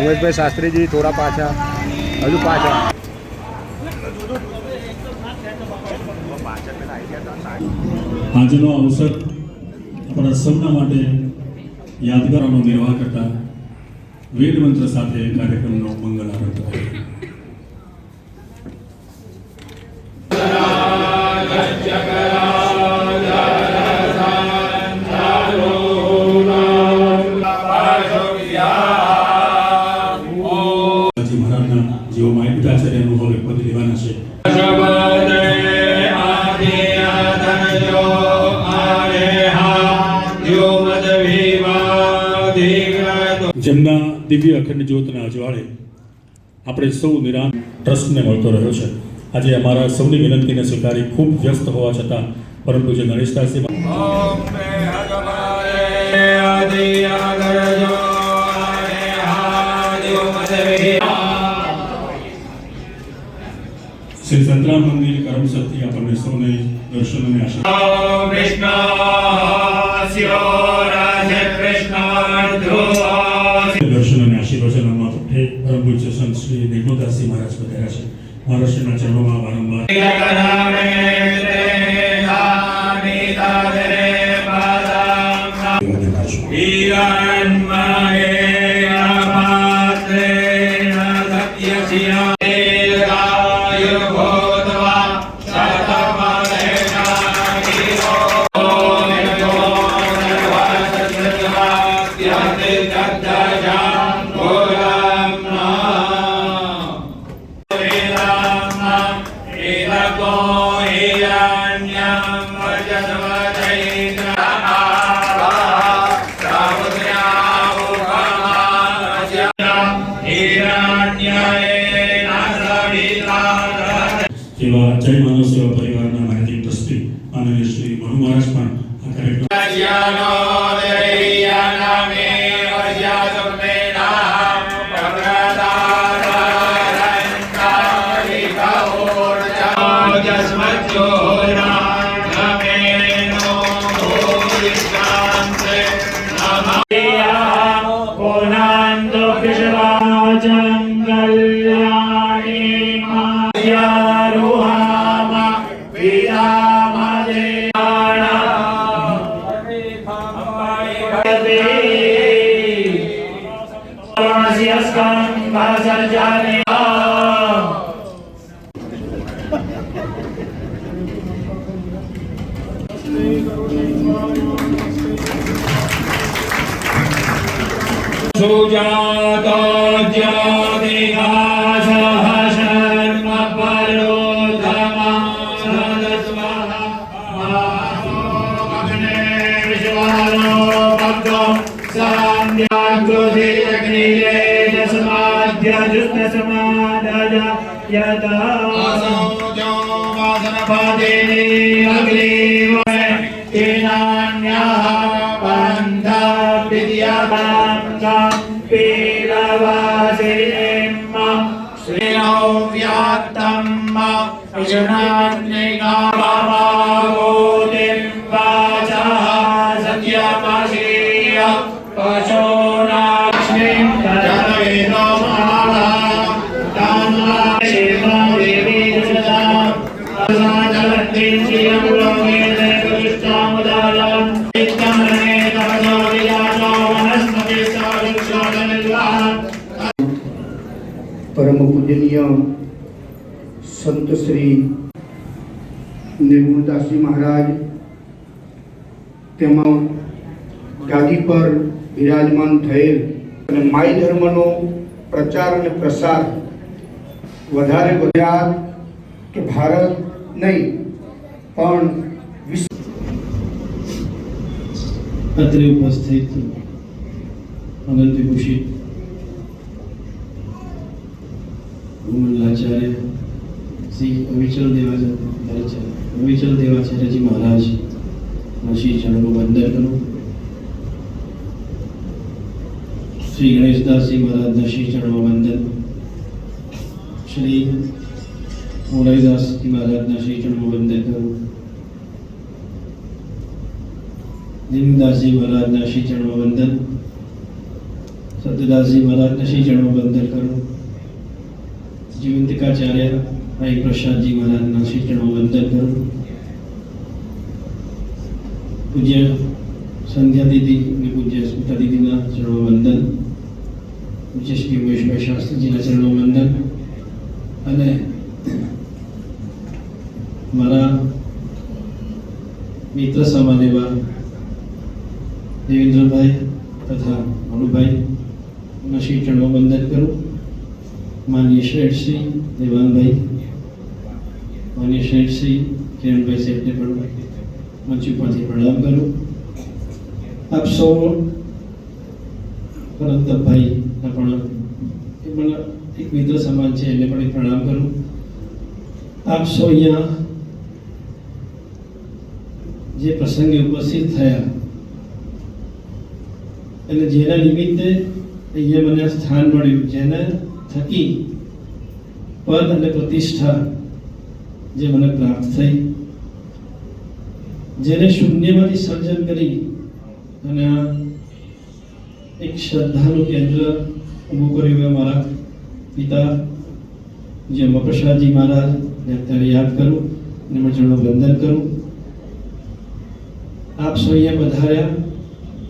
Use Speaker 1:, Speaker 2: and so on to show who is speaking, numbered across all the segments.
Speaker 1: ઉમેશભાઈ શાસ્ત્રીજી, થોડા પાછા. હજુ પાછા.
Speaker 2: આજનો અવસર આપણા સૌના માટે યાદગારોનો નિર્વાહ કરતા વેદ મંત્ર સાથે કાર્યક્રમનો મંગલ આરંભ થયો. જેમના દિવ્ય અખંડ જ્યોતના અજવાળે આપણે સૌ નિરામ ટ્રસ્ટને મળતો રહ્યો છે. આજે અમારા સૌની વિનંતીને સ્વીકારી ખૂબ વ્યસ્ત હોવા છતાં પરંતુ જે ગણેશદાસજી શ્રી સંતરામ મંદિર કરમસદથી આપણને સૌને દર્શન અને આશીર્વાદ દર્શન અને આશીર્વચનોમાં પઠે પરમ પૂજ્ય મહારાષ્ટ્રના ચરણોમાં વારંવાર વર્ષમાં આ કાર્યક્રમ जाने Sujata ज्ञानेहा Sandia Glosi Agnile Shri Manu મહારાજ પણ આ કાર્યક્રમ
Speaker 3: પરમ પૂજનીય સંત શ્રી નિર્ગુણદાસજી મહારાજ, તેમાં ગાદી પર બિરાજમાન થયેલ અને માય ધર્મનો પ્રચાર અને પ્રસાર વધારે ગુજરાત કે ભારત નહીં, પણ
Speaker 4: અત્રે ઉપસ્થિત અનંત ભૂષિત ભૂમંડલાચાર્ય શ્રી અવિચલ દેવાચાર્ય અવિચલ દેવાચાર્યજી મહારાજ નશી ચરણનું વંદન કરું શ્રી ગણેશદાસજી મહારાજના શ્રી ચરણમાં વંદન શ્રી મોરારીદાસજી મહારાજના શ્રી ચરણમાં વંદન કરું દીનદાસજી મહારાજના શ્રી ચરણમાં વંદન સત્યદાસજી મહારાજના શ્રી ચરણમાં વંદન કરું જીવંતિકાચાર્ય ભાઈ પ્રસાદજી મહારાજના શિક્ષણો વંદન કરું પૂજ્ય સંધ્યા દીદી અને પૂજ્ય સ્મિતા દીદીના ચરણો વંદન, પૂજ્ય શ્રી ઉમેશભાઈ શાસ્ત્રીજીના ચરણો વંદન અને મારા મિત્ર સમાન એવા દેવેન્દ્રભાઈ તથા મનુભાઈ ના શ્રી ચરણમાં વંદન કરું માનીય શેઠસિંહ દેવાનભાઈ માનીય શેઠસિંહ કિરણભાઈ શેઠને પણ મંચ ઉપરથી પ્રણામ કરું આપ સૌ પરમતભાઈના પણ એ પણ એક મિત્ર સમાન છે એને પણ પ્રણામ કરું આપ સૌ અહીંયા જે પ્રસંગે ઉપસ્થિત થયા અને જેના નિમિત્તે અહીંયા મને સ્થાન મળ્યું જેના થકી પદ અને પ્રતિષ્ઠા જે મને પ્રાપ્ત થઈ, જેને શૂન્યમાંથી સર્જન કરી અને આ એક શ્રદ્ધાનું કેન્દ્ર ઊભું કર્યું એવા મારા પિતા, જે મપ્રસાદજી મહારાજ, ને અત્યારે યાદ કરું અને એમના વંદન કરું. આપ સૌ અહીંયા પધાર્યા.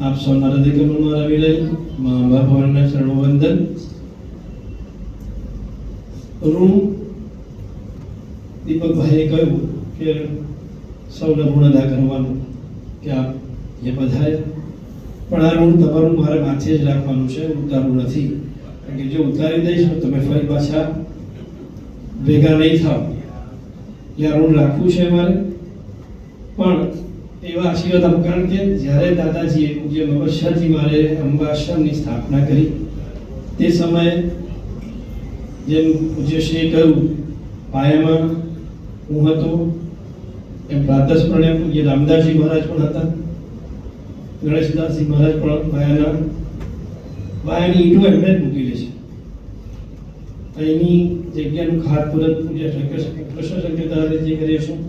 Speaker 4: આપ સૌના હૃદય કમળમાં રવિ રહી મા અંબા ભવનના ચરણો વંદન. ઋણ દીપકભાઈએ કહ્યું કે સૌને ઋણ અદા કરવાનું કે આપ એ બધાએ, પણ આ ઋણ તમારું મારે માથે જ રાખવાનું છે, ઉતારવું નથી. કારણ કે જો ઉતારી દઈશ તો તમે ફરી પાછા ભેગા નહીં થાવ. એટલે ઋણ રાખવું છે મારે. પણ એવા આશીર્વાદ આપો, કારણ કે જ્યારે દાદાજીએ પૂજ્ય મબરશાહજી મારે અંબાશ્રમની સ્થાપના કરી, તે સમયે જેમ પૂજ્યશ્રીએ કહ્યું, પાયામાં હું હતો, એમ પ્રાતસ્મરણે પૂજ્ય રામદાસજી મહારાજ પણ હતા. ગણેશદાસજી મહારાજ પણ પાયાના, પાયાની ઈંટો એમણે જ મૂકેલી છે. અહીંની જગ્યાનું ખાતમુહૂર્ત શંકર કૃષ્ણ જે કરીએ છું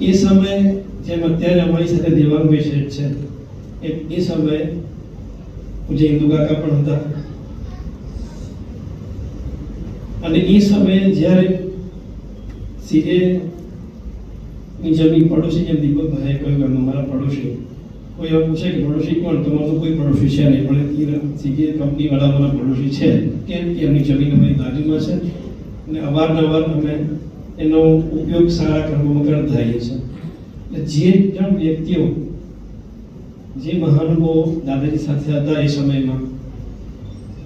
Speaker 4: એ સમયે જેમ અત્યારે અમારી સાથે દેવાંગ શેઠ છે, એ સમયે પૂજ્ય હિન્દુ કાકા પણ હતા. અને એ સમયે જ્યારે સીધે ની જમીન પડોશી જેમ દીપકભાઈએ કહ્યું એમ અમારા પડોશી કોઈ એવું પૂછે કે પડોશી કોણ? તમારું કોઈ પડોશી છે નહીં, પણ એ સીધે કંપનીવાળા અમારા પડોશી છે. કેમ કે એમની જમીન અમારી બાજુમાં છે અને અવારનવાર અમે એનો ઉપયોગ સારા કર્મોમાં કરતા થાય છીએ. એટલે જે જણ વ્યક્તિઓ, જે મહાનુભાવો દાદાજી સાથે હતા એ સમયમાં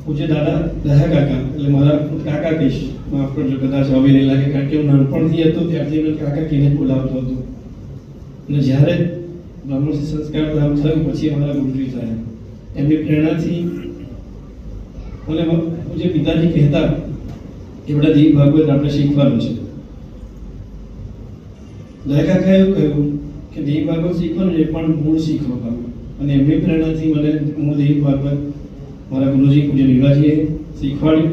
Speaker 4: પૂજ્ય દાદા દહા કાકા, એટલે મારા કાકા કહીશ માફ કરજો, કદાચ હવે નહીં લાગે, કારણ કે હું નાનપણથી હતો, ત્યારથી મને કાકા કહીને બોલાવતો હતો. અને જ્યારે બ્રાહ્મણથી સંસ્કાર લાભ થયો, પછી અમારા ગુરુજી થયા. એમની પ્રેરણાથી મને પૂજ્ય પિતાજી કહેતા કે બધા દેવ ભાગવત આપણે શીખવાનું છે. દયા કાકાએ એવું કહ્યું કે દેવ ભાગવત શીખવાનું એ પણ મૂળ શીખવાનું અને એમની પ્રેરણાથી મને હું દેવ ભાગવત મારા ગુરુજી પૂજ્ય વિવાજીએ શીખવાડ્યું.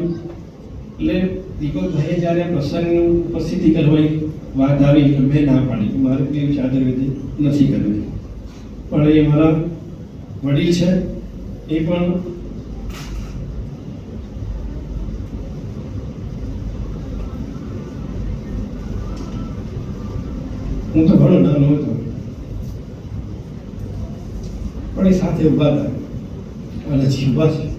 Speaker 4: એટલે દીપકભાઈએ જ્યારે આ પ્રસંગની ઉપસ્થિતિ કરવાની વાત આવી તો મેં ના પાડી કે મારે કોઈ ચાદર વિધિ નથી કરવી. પણ એ મારા વડીલ છે, એ પણ હું તો ઘણો નાનો હતો. પણ એ સાથે ઊભા હતા. અને હજી ઊભા છે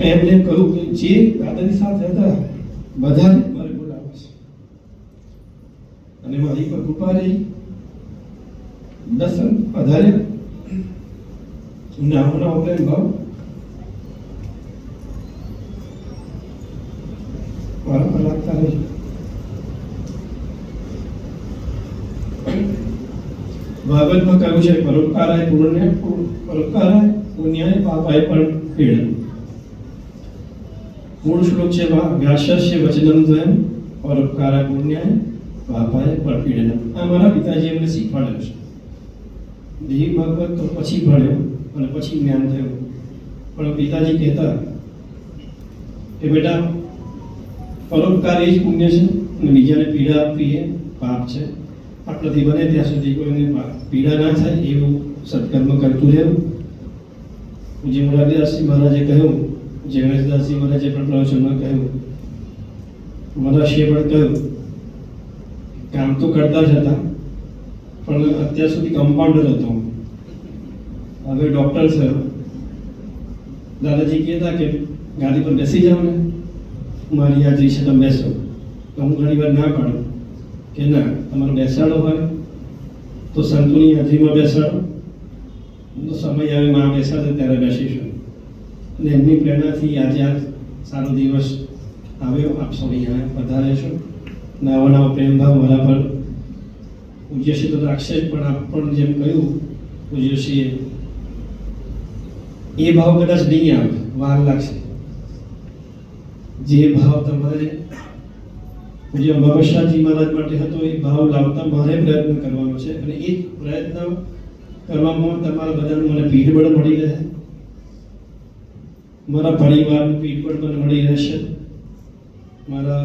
Speaker 4: એમને કહ્યું કે જે દાદાની સાથે હતા, બધાને મારે બોલાવે છે. અને મારી પર કૃપા રહી. દર્શન પધાર્યા નામના પ્રેમ ભાવ મારા પર લાગતા રહેજો. ભાગવતમાં કહ્યું છે, પરોપકારાય પુણ્ય પરોપકારાય પુણ્યાય પાપાય પણ પીડ મૂળ શ્લોક છે વ્યાસસ્ય વચનમ દ્વયમ પરોપકારા પુણ્યાય પાપાય પરપીડન આ મારા પિતાજી એમને શીખવાડ્યો છે દેહી ભાગવત તો પછી ભણ્યો અને પછી જ્ઞાન થયું પણ પિતાજી કહેતા કે બેટા પરોપકાર એ જ પુણ્ય છે અને બીજાને પીડા આપવી એ પાપ છે આટલાથી બને ત્યાં સુધી કોઈને પીડા ના થાય એવું સત્કર્મ કરતું રહેવું જે મુરારીદાસજી મહારાજે કહ્યું જે ગણેશદાસજી મહારાજે પણ પ્રવચનમાં કહ્યું મહારાષ્ટ્રીએ પણ કહ્યું, કામ તો કરતા જ હતા, પણ અત્યાર સુધી કમ્પાઉન્ડર હતો. હવે ડૉક્ટર છે. દાદાજી કહેતા કે ગાડી પર બેસી જાઓ ને. મારી યાદ છે તમે બેસો. તો હું ઘણી વાર ના પાડું કે ના, તમારે બેસાડો હોય તો સંતોની હાજરીમાં બેસાડો. તો સમય આવે, માં બેસાડે, ત્યારે બેસીશું. અને એમની પ્રેરણાથી આજે આ સારો દિવસ આવ્યો. આપ સૌ અહીંયા વધારે છો. નવા નવા પ્રેમભાવ મારા પર પૂજ્યશ્રી તો રાખશે જ પણ આપ પણ જેમ કહ્યું પૂજ્યશ્રીએ એ ભાવ કદાચ નહીં આવે, વાર લાગશે. જે ભાવ તમારે પૂજ્ય અંબાબશાહજી મહારાજ માટે હતો, એ ભાવ લાવતા મારે પ્રયત્ન કરવાનો છે. અને એ પ્રયત્ન કરવામાં તમારા બધાને મને પીઠબળ મળી રહે. મારા પરિવારનું પણ મને મળી રહેશે, મારા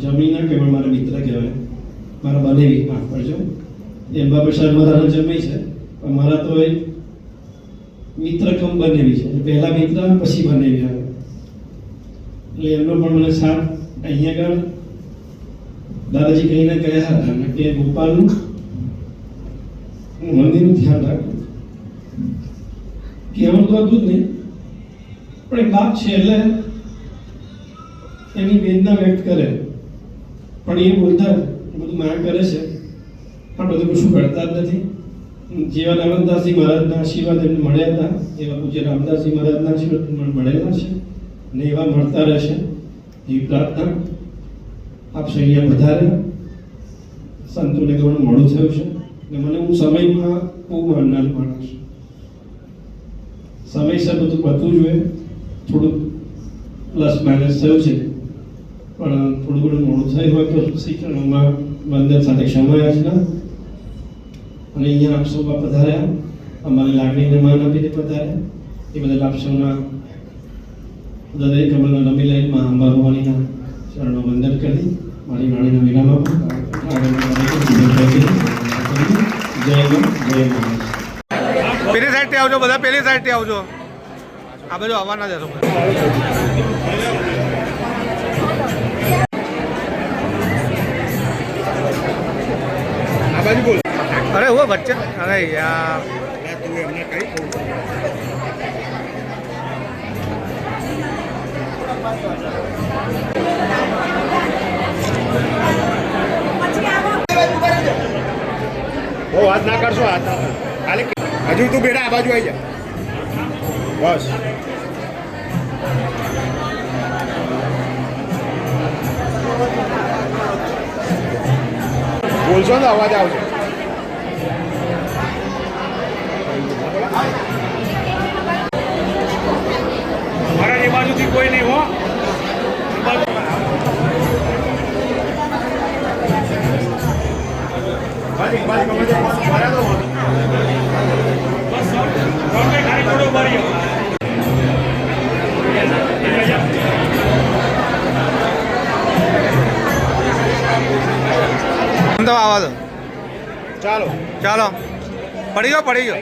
Speaker 4: જમીન ના કહેવાય મારા મિત્ર કહેવાય, મારા બનેવી માફ કરજો એમ પ્રસાદ મારા જમી છે, પણ મારા તો એ મિત્ર કમ બનેવી છે. પહેલા મિત્ર પછી બનેવી આવે. એટલે એમનો પણ મને સાથ અહીંયા આગળ દાદાજી કહીને કહ્યા હતા કે ગોપાલનું મંદિરનું ધ્યાન રાખવું કહેવાનું તો હતું જ નહીં. પણ એક બાપ છે એટલે એની વેદના વ્યક્ત કરે. પણ એ બોલતા બધું માયા કરે છે. પણ બધું કશું કરતા જ નથી. જેવા નાનંદાસજી મહારાજના આશીર્વાદ એમને મળ્યા હતા, એવા પૂજ્ય રામદાસજી મહારાજના આશીર્વાદ પણ મળેલા છે અને એવા મળતા રહેશે એવી પ્રાર્થના આપ સૌ અહીંયા વધારે સંતોને ઘણું મોડું થયું છે. અને મને હું સમયમાં બહુ માનનાર માણસ છું. સમયસર બધું પતવું જોઈએ થોડુંક પ્લસ માઇનસ થયું છે. પણ થોડું ઘણું મોડું થયું હોય તો શિક્ષણમાં બંદર સાથે ક્ષમા યાચના. અને અહીંયા આપ સૌ પધાર્યા. અમારી લાગણીને માન આપીને પધાર્યા. એ બદલ આપ હૃદય કમળના નમી લાઈનમાં અંબા ભવાનીના ચરણો વંદન કરી. મારી વાણીના વિરામ આપો જય જય
Speaker 1: પેલી સાઈડથી આવજો બધા પેલી સાઈડથી આવજો. આ બાજુ આવવા ના જશો અરે હું વચ્ચે અરે યાર. બહુ વાત ના કરશો હાથ ખાલી હજુ તું બેટા આ બાજુ આવી જા. બસ. બોલશો ને અવાજ આવશે. ચાલો. ચાલો. પડી ગયો પડી ગયો.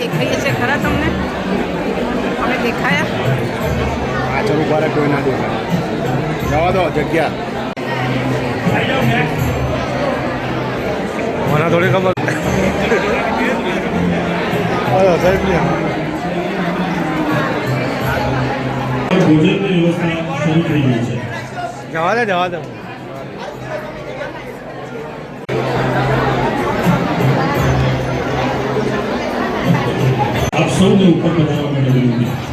Speaker 5: દેખાઈએ છે ખરા તમને અમે દેખાયા
Speaker 1: પાછળ ઊભા રહે કોઈ ના દેખાય. જવા દો જગ્યા. મને થોડી ખબર. જવા દે જવા દે.
Speaker 2: આપ સૌને ઉપર પધારવા માટે વિનંતી.